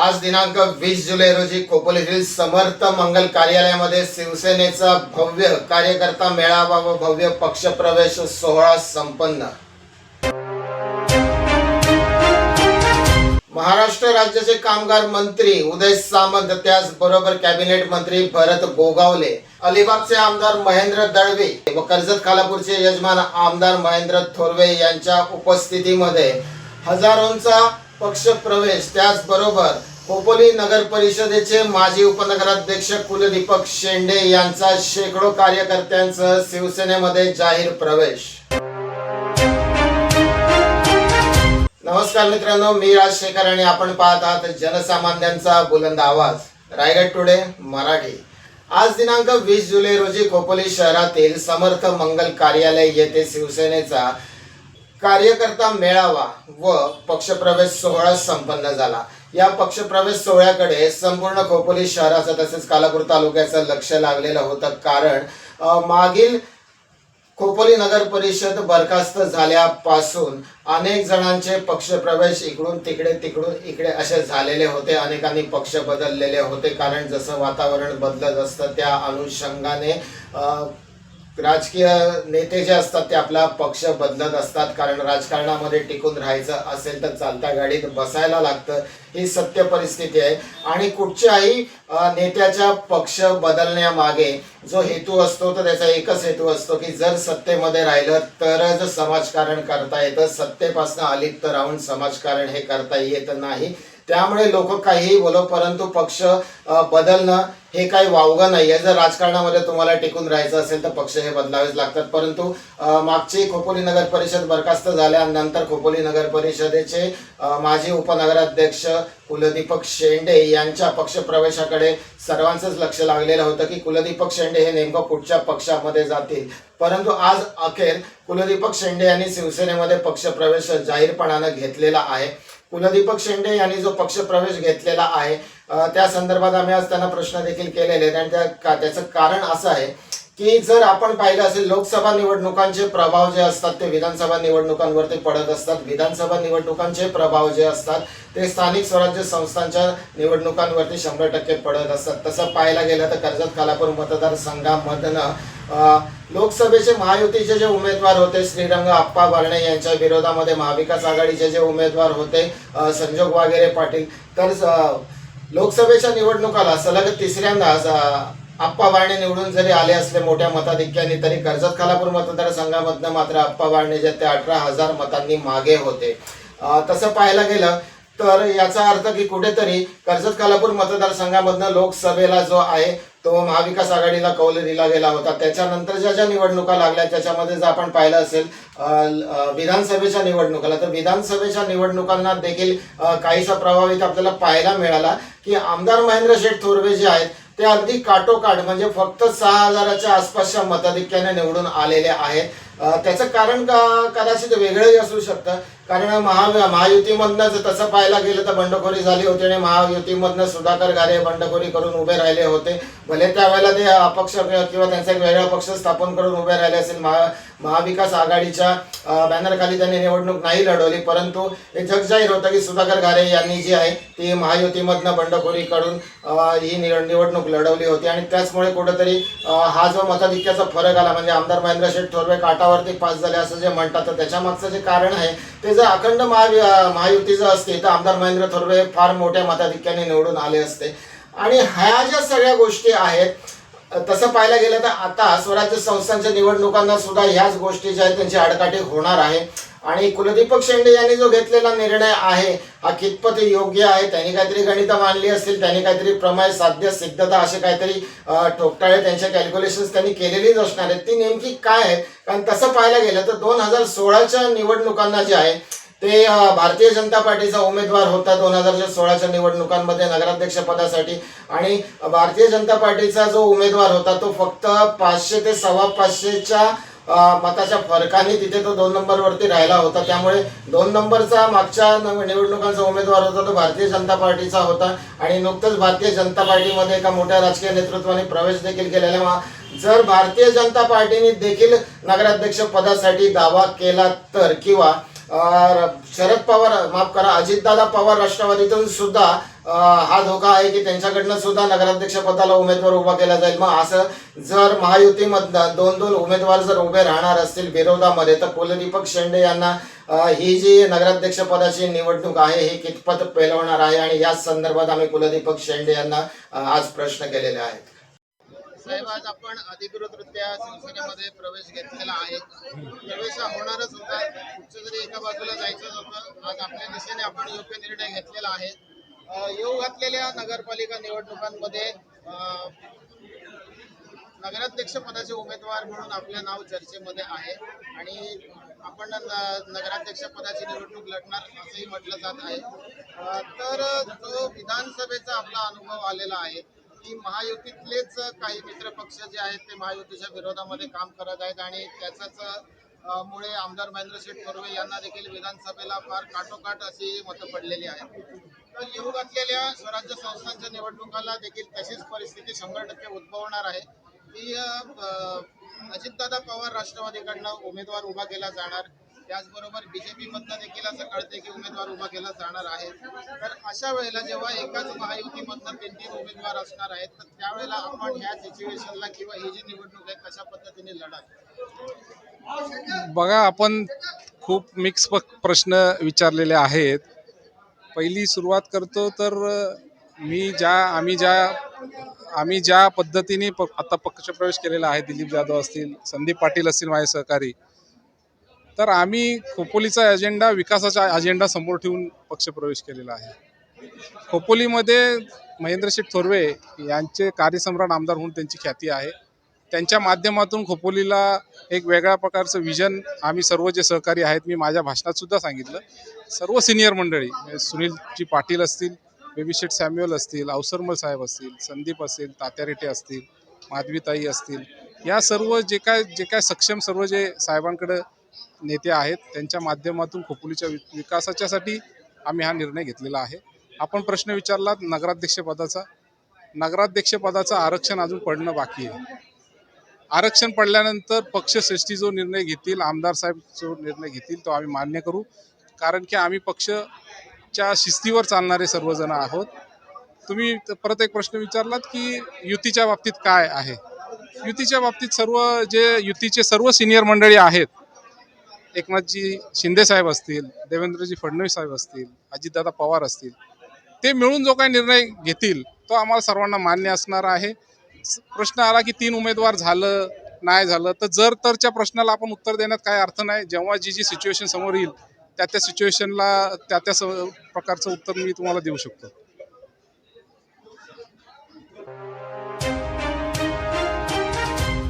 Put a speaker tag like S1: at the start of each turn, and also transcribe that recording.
S1: आज दिनांक वीस जुलै रोजी खोपोलीतील समर्थ मंगल कार्यालयामध्ये शिवसेनेचा भव्य कार्यकर्ता मेळावा व भव्य पक्षप्रवेश सोहळा संपन्न. महाराष्ट्र राज्याचे कामगार मंत्री उदय सामंत त्याचबरोबर कॅबिनेट मंत्री भरत गोगावले अलिबागचे आमदार महेंद्र दळवे व कर्जत खालापूरचे यजमान आमदार महेंद्र थोरवे यांच्या उपस्थितीमध्ये हजारोंचा पक्ष प्रवेश त्याचबरोबर खोपोली नगर परिषदेचे माजी उपनगराध्यक्ष कुलदीपक शेंडे यांचा शेकडो कार्यकर्त्यांसह शिवसेनेमध्ये जाहीर प्रवेश. नमस्कार मित्रांनो मी राजशेखर आणि आपण पाहत आहात जनसामान्यांचा बुलंद आवाज. रायगड टुडे मराठी. आज दिनांक वीस जुलै रोजी खोपोली शहरातील समर्थ मंगल कार्यालय येथे शिवसेनेचा कार्यकर्ता मेळावा व पक्षप्रवेश सोहळा संपन्न झाला. या पक्षप्रवेश सोहळ्याकडे संपूर्ण खोपोली शहराचं तसेच कालापूर तालुक्याचं लक्ष लागलेलं होतं कारण मागील खोपोली नगर परिषद बरखास्त झाल्यापासून अनेक जणांचे पक्षप्रवेश इकडून तिकडे तिकडून इकडे असे झालेले होते. अनेकांनी पक्ष बदललेले होते कारण जसं वातावरण बदलत असतं त्या अनुषंगाने राजकीय नेते जे असतात ते आपला पक्ष बदलत असतात कारण राजकारणामध्ये टिकून राहायचं असेल तर चालत्या गाडीत बसायला लागतं ही सत्य परिस्थिती आहे. आणि कुठच्याही नेत्याच्या पक्ष बदलण्यामागे जो हेतू असतो तर त्याचा एकच हेतू असतो की जर सत्तेमध्ये राहिलं तरच समाजकारण करता येतं. सत्तेपासून अलिप्त राहून समाजकारण हे करता येत नाही. त्यामुळे लोक काहीही बोलो परंतु पक्ष बदलणं हे काही वावगं नाही आहे जर राजकारणामध्ये तुम्हाला टिकून राहायचं असेल तर पक्ष हे बदलावेच लागतात. परंतु मागची खोपोली नगर परिषद बरखास्त झाल्यानंतर खोपोली नगर परिषदेचे माजी उपनगराध्यक्ष कुलदीपक शेंडे यांच्या पक्षप्रवेशाकडे सर्वांचंच लक्ष लागलेलं होतं की कुलदीपक शेंडे हे नेमकं कुठच्या पक्षामध्ये जातील. परंतु आज अखेर कुलदीपक शेंडे यांनी शिवसेनेमध्ये पक्षप्रवेश जाहीरपणानं घेतलेला आहे. कुलदीपक शेंडे यांनी जो पक्ष प्रवेश घेतलेला आहे त्या संदर्भात आम्ही आज त्यांना प्रश्न देखील केलेले आहेत. आणि त्या का- त्याचं कारण असं आहे की जर आपण पाहिलं असेल लोकसभा निवडणुकांचे प्रभाव जे असतात ते विधानसभा निवडणुकांवरती पडत असतात. विधानसभा निवडणुकांचे प्रभाव जे असतात ते स्थानिक स्वराज्य संस्थांच्या निवडणुकांवरती शंभर टक्के पडत असतात. तसं पाहायला गेलं तर कर्जत खालापूर मतदारसंघामधनं लोकसभेचे महायुतीचे जे उमेदवार होते श्रीरंग आप्पा वर्णे यांच्या विरोधामध्ये महाविकास आघाडीचे जे उमेदवार होते संजोग वागेरे पाटील. तर लोकसभेच्या निवडणुकाला सलग तिसऱ्यांदा आप्पा बारणे निवडून जरी आले असले मोठ्या मताधिक्याने तरी कर्जत खालापूर मतदारसंघामधनं मात्र आप्पा बारणे जे ते अठरा हजार मतांनी मागे होते. तसं पाहायला गेलं तर याचा अर्थ की कुठेतरी कर्जत खालापूर मतदारसंघामधनं लोकसभेला जो आहे तो महाविकास आघाडीला कौल दिला गेला होता. त्याच्यानंतर ज्या ज्या निवडणुका लागल्या त्याच्यामध्ये जर आपण पाहिलं असेल विधानसभेच्या निवडणुकाला तर विधानसभेच्या निवडणुकांना देखील काहीसा प्रभावित आपल्याला पाहायला मिळाला की आमदार महेंद्र शेठ थोरवे जे आहेत ते अगदी काटोकाट म्हणजे फक्त सहा हजाराच्या आसपासच्या मताधिक्याने निवडून आलेले आहेत. त्याचं कारण का कदाचित वेगळंही असू शकतं. कारण महा महायुतीमधनंच तसं पाहायला गेलं तर बंडखोरी झाली होती आणि महायुतीमधनं सुधाकर गारे बंडखोरी करून उभे राहिले होते. भले त्यावेळेला ते अपक्ष किंवा त्यांचा एक वेगळा पक्ष स्थापन करून उभे राहिले असेल महा महाविकास आघाडीच्या बॅनरखाली त्यांनी निवडणूक नाही लढवली परंतु हे जगजाहीर होतं की सुधाकर गारे यांनी जी आहे ती महायुतीमधनं बंडखोरी करून ही निवडणूक लढवली होती. आणि त्याचमुळे कुठंतरी हा जो मताधिक्याचा फरक आला म्हणजे आमदार महेंद्र शेठ थोरवे काटावरती पास झाले असं जे म्हणतात तर त्याच्या मागचं जे कारण आहे ते जर अखंड महावि महायुतीचं असते तर आमदार महेंद्र थोरवे फार मोठ्या मताधिक्याने निवडून आले असते. आणि ह्या ज्या सगळ्या गोष्टी आहेत तसं पाहायला गेलं तर आता स्वराज्य संस्थांच्या निवडणुकांना सुद्धा ह्याच गोष्टी ज्या आहेत त्यांची आडकाठी होणार आहे. आणि कुलदीपक शेंडे यांनी जो घेतलेला निर्णय आहे हा कितपत योग्य आहे त्यांनी काहीतरी गणितं मांडली असतील त्यांनी काहीतरी प्रमाय साध्य सिद्धता असे काहीतरी टोकटाळे त्यांच्या कॅल्क्युलेशन्स त्यांनी केलेलीच असणार आहेत. ती नेमकी काय आहे? कारण तसं पाहायला गेलं तर दोन हजार सोळाच्या निवडणुकांना जे आहे ते भारतीय जनता पार्टीचा उमेदवार होता दोन हजार सोळाच्या निवडणुकांमध्ये नगराध्यक्ष पदासाठी. आणि भारतीय जनता पार्टीचा जो उमेदवार होता तो फक्त पाचशे ते सव्वा पाचशेच्या मताच्या फरकाने तिथे तो दोन नंबरवरती राहिला होता. त्यामुळे दोन नंबरचा मागच्या निवडणुकांचा उमेदवार होता तो भारतीय जनता पार्टीचा होता. आणि नुकतंच भारतीय जनता पार्टीमध्ये एका मोठ्या राजकीय नेतृत्वाने प्रवेश देखील केलेला जर भारतीय जनता पार्टीने देखील नगराध्यक्ष पदासाठी दावा केला तर किंवा शरद पवार माफ करा अजितदादा पवार राष्ट्रवादीतून सुद्धा हा धोका आहे की त्यांच्याकडनं सुद्धा नगराध्यक्ष पदाला उमेदवार उभा केला जाईल. मग असं जर महायुतीमधनं दोन दोन उमेदवार जर उभे राहणार असतील विरोधामध्ये तर कुलदीपक शेंडे यांना ही जी नगराध्यक्ष पदाची निवडणूक आहे ही कितपत पेलवणार आहे? आणि याच संदर्भात आम्ही कुलदीपक शेंडे यांना आज प्रश्न केलेले आहेत. साहेब आज आपण अधिकृतरित्या शिवसेनेमध्ये प्रवेश घेतलेला आहे. प्रवेश होणारच होता. कुठचं जरी एका बाजूला जायचं होतं आज आपल्या दिशेने आपण योग्य निर्णय घेतलेला आहे. येऊ घातलेल्या नगरपालिका निवडणुकांमध्ये नगराध्यक्ष पदाचे उमेदवार म्हणून आपलं नाव चर्चेमध्ये आहे. आणि आपण नगराध्यक्ष पदाची निवडणूक लढणार असंही म्हटलं जात आहे. तर जो विधानसभेचा आपला अनुभव आलेला आहे की महायुतीतलेच काही मित्र पक्ष जे आहेत ते महायुतीच्या विरोधामध्ये काम करत आहेत आणि त्याचाच मुळे आमदार महेंद्रशेठ थोरवे यांना देखील विधानसभेला फार काटोकाट अशी मतं पडलेली आहेत. तर येऊ घातलेल्या स्वराज्य संस्थांच्या निवडणुकाला देखील तशीच परिस्थिती शंभर टक्के उद्भवणार आहे. की अजितदादा पवार राष्ट्रवादीकडनं उमेदवार उभा केला जाणार. त्याचबरोबर बीजेपी मधनं देखील असं कळते की उमेदवार उभा केला जाणार आहे. तर अशा वेळेला जेव्हा एकाच महायुतीमधनं तीन तीन उमेदवार असणार आहेत तर त्यावेळेला आपण ह्या सिच्युएशनला किंवा ही जी निवडणूक आहे कशा पद्धतीने लढा
S2: बघा आपण खूप मिक्स प्रश्न विचारलेले आहेत. पहिली सुरुवात करतो तर मी ज्या आम्ही ज्या आम्ही ज्या पद्धतीने प आता पक्षप्रवेश केलेला आहे दिलीप जाधव असतील संदीप पाटील असतील माझे सहकारी तर आम्ही खोपोलीचा अजेंडा विकासाचा अजेंडा समोर ठेवून पक्षप्रवेश केलेला आहे. खोपोलीमध्ये महेंद्रशेठ थोरवे यांचे कार्यसम्राट आमदार म्हणून त्यांची ख्याती आहे. त्यांच्या माध्यमातून खोपोलीला एक वेगळ्या प्रकारचं विजन आम्ही सर्व जे सहकारी आहेत मी माझ्या भाषणात सुद्धा सांगितलं. सर्व सिनियर मंडळी सुनीलजी पाटील असतील बेबीशेठ सॅम्युअल असतील अवसरमल साहेब असतील संदीप असेल तात्या रेटे असतील माधवीताई असतील या सर्व जे काय जे काय सक्षम सर्व जे साहेबांकडं नेते आहेत त्यांच्या माध्यमातून खोपोलीच्या वि विकासाच्यासाठी आम्ही हा निर्णय घेतलेला आहे. आपण प्रश्न विचारलात नगराध्यक्षपदाचा. नगराध्यक्षपदाचं आरक्षण अजून पडणं बाकी आहे. आरक्षण पडल्यानंतर पक्षश्रेष्ठी जो निर्णय घेतील आमदार साहेब जो निर्णय घेतील तो आम्ही मान्य करू. कारण की आम्ही पक्षच्या शिस्तीवर चालणारे सर्वजण आहोत. तुम्ही परत एक प्रश्न विचारलात की युतीच्या बाबतीत काय आहे? युतीच्या बाबतीत सर्व जे युतीचे सर्व सिनियर मंडळी आहेत एकनाथजी शिंदे साहेब असतील देवेंद्रजी फडणवीस साहेब असतील अजितदादा पवार असतील ते मिळून जो काही निर्णय घेतील तो आम्हाला सर्वांना मान्य असणार आहे. प्रश्न आला की तीन उमेदवार झालं नाही झालं तर जर तरच्या प्रश्नाला आपण उत्तर देण्यात काय अर्थ नाही जेव्हा जी जी सिच्युएशन समोर येईल त्या त्या सिच्युएशनला त्या त्या स- प्रकारचं उत्तर मी तुम्हाला देऊ शकतो.